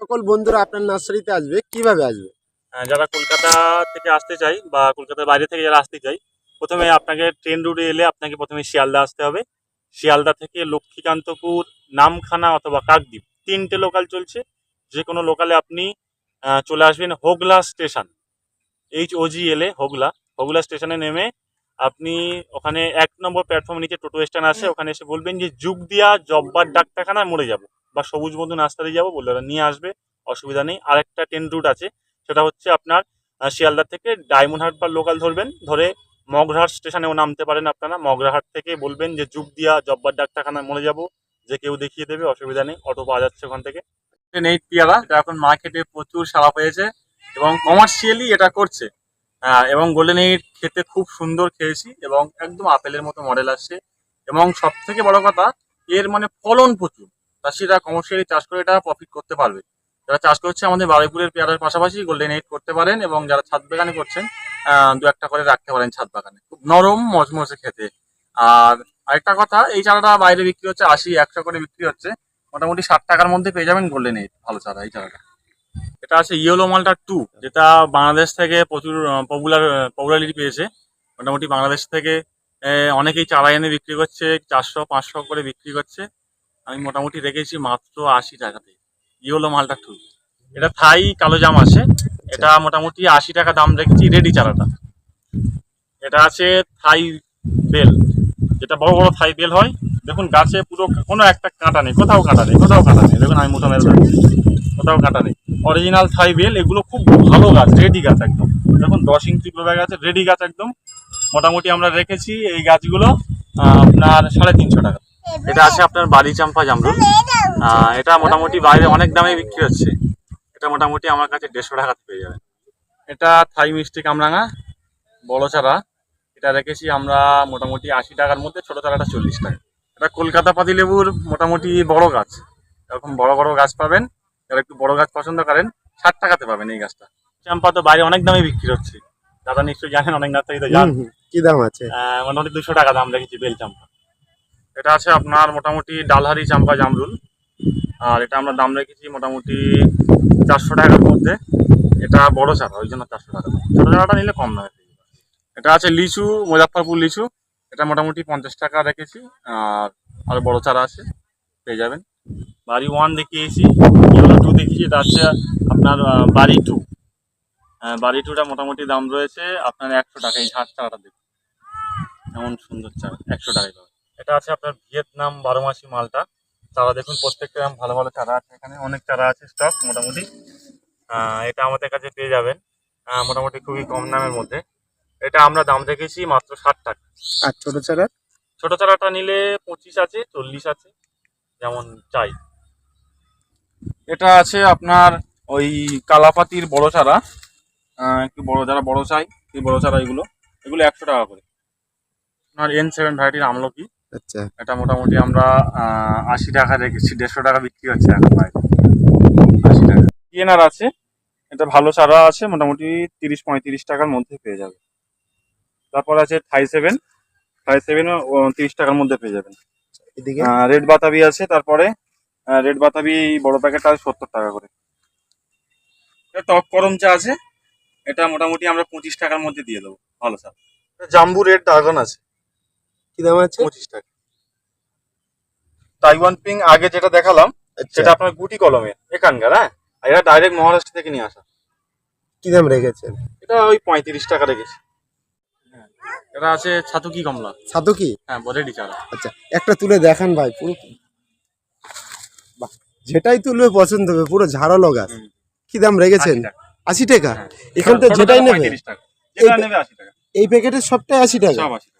সকল বন্ধুরা আপনার নার্সারিতে আসবে, কীভাবে আসবে? যারা কলকাতা থেকে আসতে চাই বা কলকাতার বাইরে থেকে যারা আসতে চাই, প্রথমে আপনাকে ট্রেন রুটে এলে আপনাকে প্রথমে শিয়ালদা আসতে হবে। শিয়ালদা থেকে লক্ষ্মীকান্তপুর, নামখানা অথবা কাকদ্বীপ, তিনটে লোকাল চলছে। যে কোনো লোকালে আপনি চলে আসবেন হোগলা স্টেশন। এইচ ওজি এলে হোগলা। হোগলা স্টেশনে নেমে আপনি ওখানে এক নম্বর প্ল্যাটফর্মে নিচে টোটো স্ট্যান্ড আছে, ওখানে এসে বলবেন যে, যুগ দিয়া জব্বার ডাক্তারখানায় মরে যাব। বা সবুজ বন্ধু নাস্তাতে যাব বললে ওরা নিয়ে আসবে অসুবিধা নেই। আরেকটা ট্রেন রুট আছে সেটা হচ্ছে আপনার আহ, শিয়ালদা থেকে ডায়মন্ড হাট বা লোকাল ধরবেন ধরে মগরাহাট স্টেশনেও নামতে পারেন আপনারা। মগরাহাট থেকে বলবেন যে যুগ দিয়া জব্বার ডাক্তারখানায় মরে যাব যে কেউ দেখিয়ে দেবে অসুবিধা নেই অটো পাওয়া যাচ্ছে ওখান থেকে। ট্রেন এইট পেয়ারা এটা এখন মার্কেটে প্রচুর সারা পেয়েছে এবং কমার্শিয়ালি এটা করছে। এবং গোল্ডেন এইট খেতে খুব সুন্দর খেয়েছি এবং একদম আপেলের মতো মডেল আসছে। এবং সব থেকে বড় কথা এর মানে ফলন প্রচুর। চাষিরা কমার্শিয়ালি চাষ করে এটা প্রফিট করতে পারবে। যারা চাষ করছে আমাদের বারুইপুরের পেয়ারার পাশাপাশি গোল্ডেন এইট করতে পারেন এবং যারা ছাদ বাগানে করছেন দু একটা করে রাখতে পারেন ছাদ বাগানে। খুব নরম মজমজে খেতে। আর আরেকটা কথা, এই চারাটা বাইরে বিক্রি হচ্ছে আশি, একশো করে বিক্রি হচ্ছে। মোটামুটি ষাট টাকার মধ্যে পেয়ে যাবেন গোল্ডেন এইট ভালো চারা এই চারাটা। এটা আছে ইয়েলো মালটা টু যেটা বাংলাদেশ থেকে প্রচুর পপুলার পপুলারিটি পেয়েছে। মোটামুটি বাংলাদেশ থেকে অনেকেই চারা এনে বিক্রি করছে, চারশো, পাঁচশো করে বিক্রি করছে। আমি মোটামুটি রেখেছি মাত্র আশি টাকাতে। ইয়েলো মালটা টু এটা থাই কালো জাম আছে। এটা মোটামুটি আশি টাকা দাম রেখেছি রেডি চারাটা। এটা আছে থাই বেল। যেটা বড় বড় থাই বেল হয়। দেখুন, গাছে পুরো কোনো একটা কাঁটা নেই। কোথাও কাঁটা নেই, কোথাও কাঁটা নেই। দেখুন, আমি মোটা মেরে কোথাও কাঁটা নেই। অরিজিনাল থাই বেল, এগুলো খুব ভালো গাছ, রেডি গাছ একদম। দেখুন, দশ ইঞ্চি প্রোগ্রাম গাছ রেডি গাছ একদম। মোটামুটি আমরা রেখেছি এই গাছগুলো আপনার সাড়ে তিনশো টাকা। এটা আছে আপনার বাড়ি চাম্পা জামরুল। এটা মোটামুটি বাইরে অনেক দামে বিক্রি হচ্ছে। এটা মোটামুটি আমার কাছে দেড়শো টাকাতে পেয়ে যাবেন। এটা থাই মিষ্টি কামরাঙা বড় চারা এটা রেখেছি আমরা মোটামুটি আশি টাকার মধ্যে ছোট চারাটা চল্লিশ টাকা। এটা কলকাতা পাতি লেবুর মোটামুটি বড় গাছ। এরকম বড় বড় গাছ পাবেন। যারা একটু বড় গাছ পছন্দ করেন ষাট টাকাতে পাবেন এই গাছটা। চাম্পা তো বাইরে অনেক দামে বিক্রি হচ্ছে। দাদা নিশ্চয়ই জানেন অনেক নার্সারি তো জান হুম, হুম। কি দাম আছে? মোটামুটি দুশো টাকা দাম রেখেছি বেল চাম্পা। এটা আছে আপনার মোটামুটি ডালহারি চাম্পা জামরুল। আর এটা আমরা দাম রেখেছি মোটামুটি চারশো টাকার মধ্যে। এটা বড় চারা, ওই জন্য চারশো টাকা। ছোটো চারাটা নিলে কম দামে। এটা আছে লিচু মুজাফরপুর লিচু। এটা মোটামুটি পঞ্চাশ টাকা রেখেছি, আর আর বড় চারা আছে, পেয়ে যাবেন। বাড়ি ওয়ান দেখিয়েছি টু দেখিয়েছি, এটা আছে আপনার বাড়ি টু বাড়ি টুটা মোটামুটি দাম রয়েছে আপনার একশো টাকা এই ঝাড় চারাটা দেখুন। এমন সুন্দর চারা, একশো টাকায় পাবেন এটা আছে আপনার ভিয়েতনাম বারো মাসি মালটা। চারা দেখুন প্রত্যেকটা ভালো ভালো চারা আছে এখানে। অনেক চারা আছে স্টক মোটামুটি। এটা আমাদের কাছে পেয়ে যাবেন। মোটামুটি খুবই কম দামের মধ্যে। এটা আমরা দাম রেখেছি মাত্র ষাট টাকা। আর ছোট চারা? ছোট চারাটা নিলে পঁচিশ আছে চল্লিশ আছে যেমন চাই। এটা আছে আপনার ওই কালাপাতির বড় চারা। একটু বড় যারা বড় চাই এই বড় চারা এগুলো। এগুলো একশো টাকা করে। আপনার এন সেভেন ভ্যারাইটির আমলকি। আচ্ছা। এটা মোটামুটি আমরা আশি টাকা রেখেছি দেড়শো টাকা বিক্রি হচ্ছে এখন বাইরে আশি টাকা। পিএনআর আছে এটা ভালো চারা আছে মোটামুটি তিরিশ পঁয়ত্রিশ টাকার মধ্যে পেয়ে যাবে। তারপর আছে থাই সেভেন থাই সেভেনও তিরিশ টাকার মধ্যে পেয়ে যাবেন। এদিকে? রেড বাতাবি আছে তারপরে রেড বাতাবি এই বড় প্যাকেটটা আছে সত্তর টাকা করে। এটা টক করম চা আছে এটা মোটামুটি আমরা পঁচিশ টাকার মধ্যে দিয়ে দেবো ভালো চা। জাম্বু রেড ড্রাগন আছে। কি দাম আছে? পঁচিশ টাকা। তাইওয়ান পিং আগে যেটা দেখালাম আচ্ছা। সেটা আপনার গুটি কলমের এখানকার হ্যাঁ? এটা ডাইরেক্ট মহারাষ্ট্র থেকে নিয়ে আসা। কি দাম রেখেছেন? এটা ওই পঁয়ত্রিশ টাকা রেখেছি। হ্যাঁ এটা আছে ছাতুকি কমলা। সাধু কি হ্যাঁ রেডি চারা। আচ্ছা একটা তুলে দেখান ভাই পুরো বাহ যেটাই তুলবে পছন্দ হবে পুরো ঝাড়ালো গাছ। কি দাম রেখেছেন? 80 টাকা। আশি টাকা? হ্যাঁ। এখান থেকে যেটাই নেবে 35 টাকা। যেটা এই- নেবে আশি টাকা। এই প্যাকেটের সবটাই আশি টাকা? সব আশি টাকা।